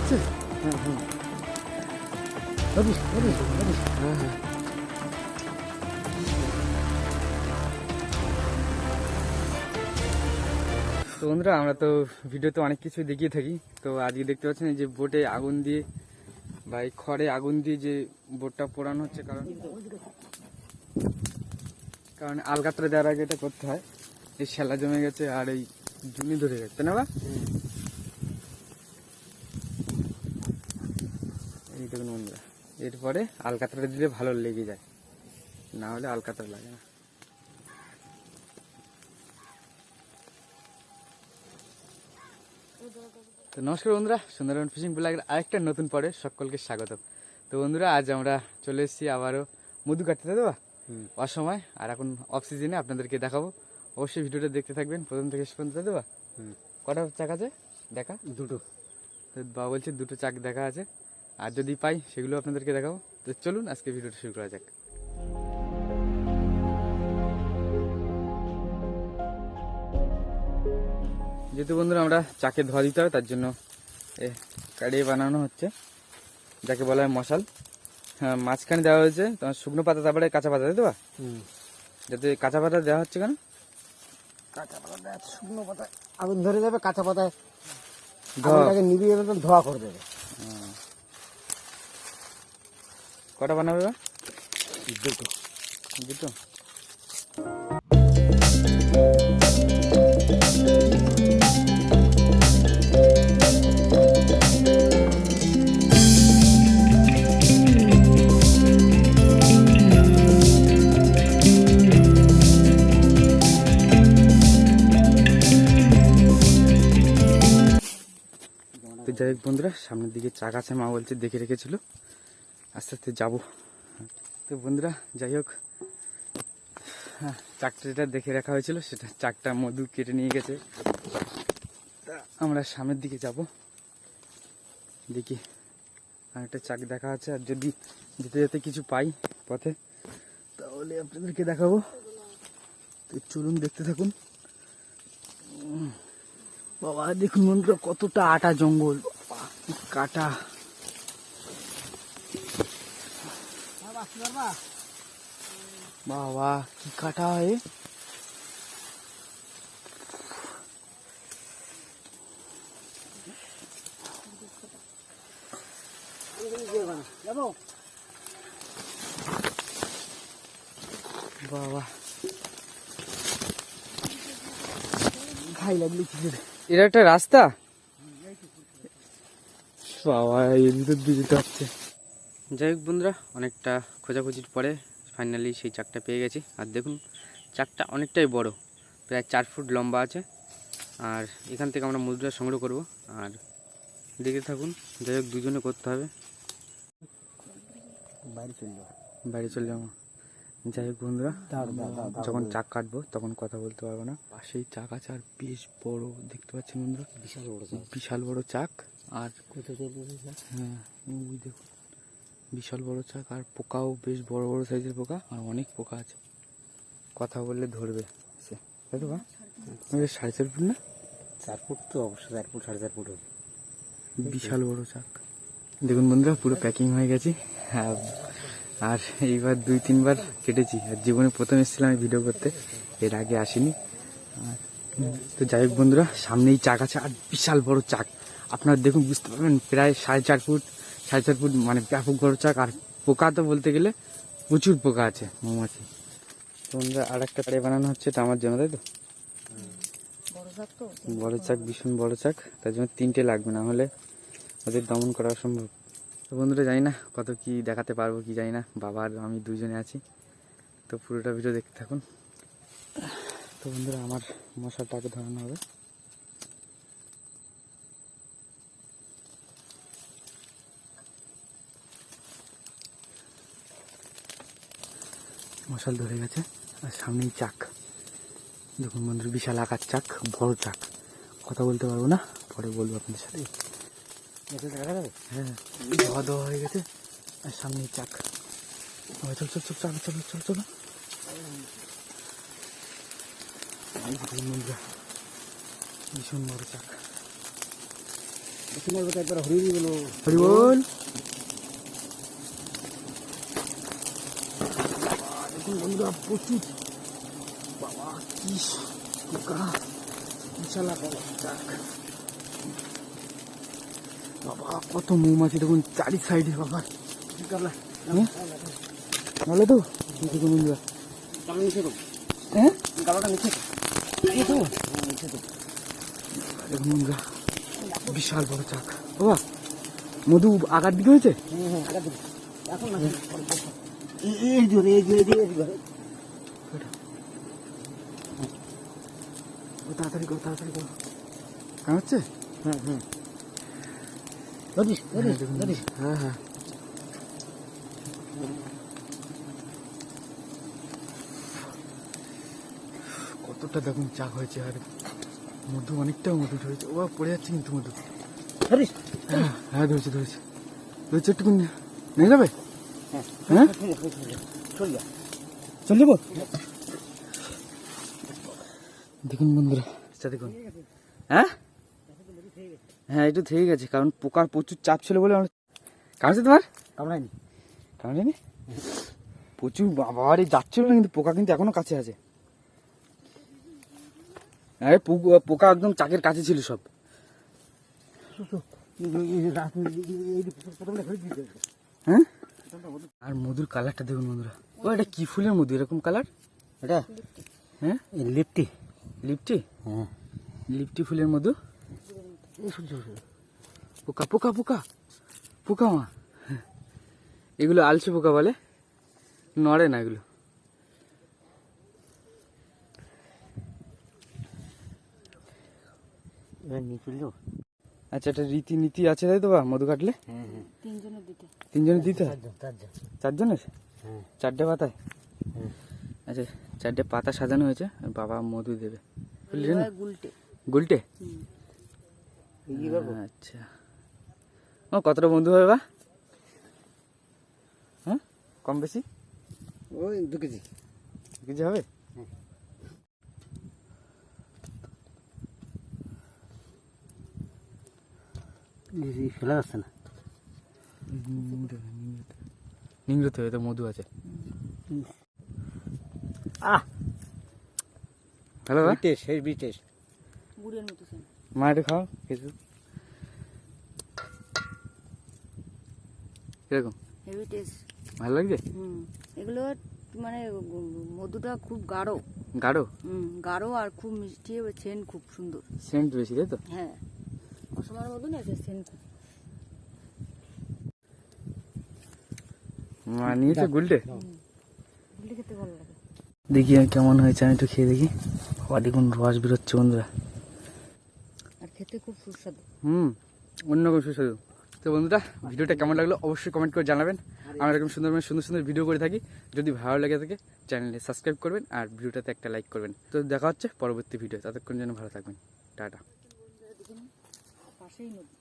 হচ্ছে? ধরিস ধরিস হ্যাঁ হ্যাঁ। তো বন্ধুরা, আমরা তো ভিডিওতে অনেক কিছু দেখিয়ে থাকি। তো আজকে দেখতে পাচ্ছেন যে বোটে আগুন দিয়ে বা এই খড়ে আগুন দিয়ে যে বোটটা পোড়ানো হচ্ছে, কারণ কারণ আলকাতরা দেওয়ার আগে এটা করতে হয়। এই শ্যালা জমে গেছে আর এই জুনি ধরে গেছে, না বা দেখুন বন্ধুরা এরপরে আলকাতরা দিলে ভালো লেগে যায়। না হলে আলকাতরা লাগে না। তো নমস্কার বন্ধুরা সুন্দরবন ফিশিং ব্লগের আরেকটা নতুন পরে সকলকে স্বাগত তো বন্ধুরা আজ আমরা চলে এসেছি আবারও মধু কাটতে তাই হুম। অসময়। আর এখন অফ সিজনে আপনাদেরকে দেখাবো। অবশ্যই ভিডিওটা দেখতে থাকবেন প্রথম থেকে শেষ পর্যন্ত তাই হুম। কটা চাক আছে? দেখা? দুটো। তো বাবা বলছে দুটো চাক দেখা আছে। আর যদি পাই সেগুলো আপনাদেরকে দেখাবো। তো চলুন আজকে ভিডিওটা শুরু করা যাক। যেহেতু বন্ধুরা আমরা চাকে ধোয়া দিতে হবে তার জন্য এ কাড়িয়ে বানানো হচ্ছে। যাকে বলা হয় মশাল। হ্যাঁ মাঝখানে দেওয়া হয়েছে তোমার শুকনো পাতা তারপরে কাঁচা পাতা তাই তো যাতে কাঁচা পাতা দেওয়া হচ্ছে কেন? কাঁচা পাতা শুকনো পাতায় আগুন ধরে যাবে কাঁচা পাতায়। আগুনটাকে দেবে ধোয়া করে দেবে। কটা বানাবে বা? দুটো। দুটো? তো যাই হোক বন্ধুরা সামনের দিকে চাক আছে মা বলছে দেখে রেখেছিল। আস্তে আস্তে যাব। তো বন্ধুরা, যাই হোক। হ্যাঁ দেখে রাখা হয়েছিল, সেটা চাকটা মধু কেটে নিয়ে গেছে। আমরা সামনের দিকে যাব। দেখি একটা চাক দেখা আছে আর যদি যেতে যেতে কিছু পাই পথে, তাহলে আপনাদেরকে দেখাবো। তো চলুন, দেখতে থাকুন। বাবা, দেখুন বন্ধুরা, কতটা আটা জঙ্গল। কাটা। বাবা কি কাটা হয়? বাবা। খাই লাগলি কি করে এটা একটা রাস্তা? বাবা ভিতর দিয়ে যেতে হচ্ছে যাই হোক বন্ধুরা অনেকটা খোঁজাখুঁজির পরে ফাইনালি সেই চাকটা পেয়ে গেছি। আর দেখুন চাকটা অনেকটাই বড় প্রায় চার ফুট লম্বা আছে। আর এখান থেকে আমরা মুদ্রা সংগ্রহ করব। আর দেখতে থাকুন যাই হোক দুজনে করতে হবে। বাইরে চলে যাব বাড়ি চলে যাব। যাই হোক বন্ধুরা যখন চাক কাটবো তখন কথা বলতে পারব না। পাশেই চাক আছে আর বেশ বড় দেখতে পাচ্ছেন বন্ধুরা? বিশাল বড় বিশাল বড় চাক। আর চলবে? হ্যাঁ ওই দেখুন। বিশাল বড় চাক আর পোকাও বেশ বড় বড় সাইজের পোকা আর অনেক পোকা আছে। কথা বললে ধরবে সে। তাই তো বা সাড়ে চার ফুট না? চার ফুট তো অবশ্যই চার ফুট সাড়ে চার ফুট হবে। বিশাল বড় চাক দেখুন বন্ধুরা পুরো প্যাকিং হয়ে গেছে। হ্যাঁ আর এইবার দুই তিনবার কেটেছি। আর জীবনে প্রথম এসেছিলাম আমি ভিডিও করতে। এর আগে আসিনি। আর তো যাই হোক বন্ধুরা সামনেই চাক আছে আর বিশাল বড় চাক। আপনারা দেখুন বুঝতে পারবেন প্রায় সাড়ে চার ফুট। সাড়ে চার ফুট মানে ব্যাপক বড় চাক আর পোকা তো বলতে গেলে প্রচুর পোকা আছে মৌমাছি। তো বন্ধুরা আর একটা তাড়ে বানানো হচ্ছে এটা আমার জন্য তাই তো? বড় চাক ভীষণ বড় চাক তার জন্য তিনটে লাগবে না হলে ওদের দমন করা সম্ভব তো বন্ধুরা জানি না কত কি দেখাতে পারব কি জানি না বাবা আর আমি দুজনে আছি। তো পুরোটা ভিডিও দেখতে থাকুন। তো বন্ধুরা আমার মশাটাকে ধরানো হবে। মশাল ধরে গেছে। আর সামনেই চাক। দেখুন বন্ধুর বিশাল আকার চাক বড় চাক। কথা বলতে পারব না পরে বলব আপনাদের সাথে। এটা দেখা যাবে? হ্যাঁ ধোয়া দেওয়া হয়ে গেছে আর সামনে চাক। চল চল চল চল চলো চল চলো বন্ধুরা, ভীষণ বড় চাক। একবার হরি বলো হরি বল দেখুন বন্ধুরা প্রচুর। বাবা কি পোকা বিশালা বড় চাক বাবা কত মৌমাছি দেখুন চারি সাইডে বাবা। হুম? ভালো তো? দেখুন বন্ধুরা হ্যাঁ? গালাটা নিচে তো এই তো? হ্যাঁ, নিচে তো দেখুন বন্ধুরা বিশাল বড় চাক। বাবা মধু আগার দিকে হয়েছে? হ্যাঁ হ্যাঁ এখন। এই এই এই দিও এই দিও এই দিও ও তাড়াতাড়ি করো তাড়াতাড়ি করো। কেমন হচ্ছে? হ্যাঁ হ্যাঁ। ধরিস ধরিস ধরিস। হ্যাঁ হ্যাঁ। কতটা দেখুন চাক হয়েছে আর মধু অনেকটা মধু ধরেছে। ও পড়ে যাচ্ছে কিন্তু মধু। হ্যাঁ হ্যাঁ ধরেছে ধরেছে। ধরেছে একটু নিয়ে যাবে? হ্যাঁ হ্যাঁ? চল যাব দেখুন বন্ধুরা আচ্ছা দেখুন হ্যাঁ হ্যাঁ একটু থেকে গেছে কারণ পোকার প্রচুর চাপ ছিল বলে কামছে তোমার কামড়ায়নি জানি প্রচুর বাবারে যাচ্ছিল না কিন্তু পোকা কিন্তু এখনও কাছে আছে আরে পোকা একদম চাকের কাছে ছিল সব হ্যাঁ আর মধুর কালারটা দেখুন বন্ধুরা। ও এটা কি ফুলের মধু? এরকম কালার? এটা? হ্যাঁ? লিপটি। লিপটি? হ্যাঁ। লিপটি ফুলের মধু? পোকা পোকা পোকা। পোকা মা। এগুলো আলসে পোকা বলে। নড়ে না এগুলো। আচ্ছা একটা রীতি নীতি আছে তাই তো বা মধু কাটলে? হ্যাঁ হ্যাঁ। তিনজনের দিতে হয় চারজনের? হ্যাঁ। চারটে পাতায়? হ্যাঁ। আচ্ছা চারটে পাতা সাজানো হয়েছে বাবা মধু দেবে। বুঝলি না গুলটে। আচ্ছা। ও কতটা বন্ধু হবে বা? হ্যাঁ? কম বেশি? ওই দু কেজি। কিছু হবে? ফেলা যাচ্ছে না? নিংড়তে হবে তো মধু আছে। আহ! সেই গুড়ের মতো মা একটু খাও কিছু কীরকম হেভি টেস্ট ভালো লাগছে? হুম এগুলো মানে মধুটা খুব গাঢ়। গাঢ়? হুম গাঢ় আর খুব মিষ্টি এবং সেন খুব সুন্দর। সেন্ট বেশি তাই তো? হ্যাঁ। অসমার মধু না এটা সেন খুব। মা গুলটে? গুলি খেতে ভালো লাগে। দেখি আর কেমন হয়েছে আমি একটু খেয়ে দেখি। বাবা দেখুন রস বেরোচ্ছে বন্ধুরা। আর খেতে খুব সুস্বাদু। হুম তো বন্ধুরা ভিডিওটা কেমন লাগল অবশ্যই কমেন্ট করে জানাবেন। আমরা এরকম সুন্দর সুন্দর সুন্দর ভিডিও করে থাকি। যদি ভালো লাগে থাকে চ্যানেলে সাবস্ক্রাইব করবেন আর ভিডিওটাতে একটা লাইক করবেন। তো দেখা হচ্ছে পরবর্তী ভিডিও ততক্ষণ যেন ভালো থাকবেন। টাটা। পাশেই নদী।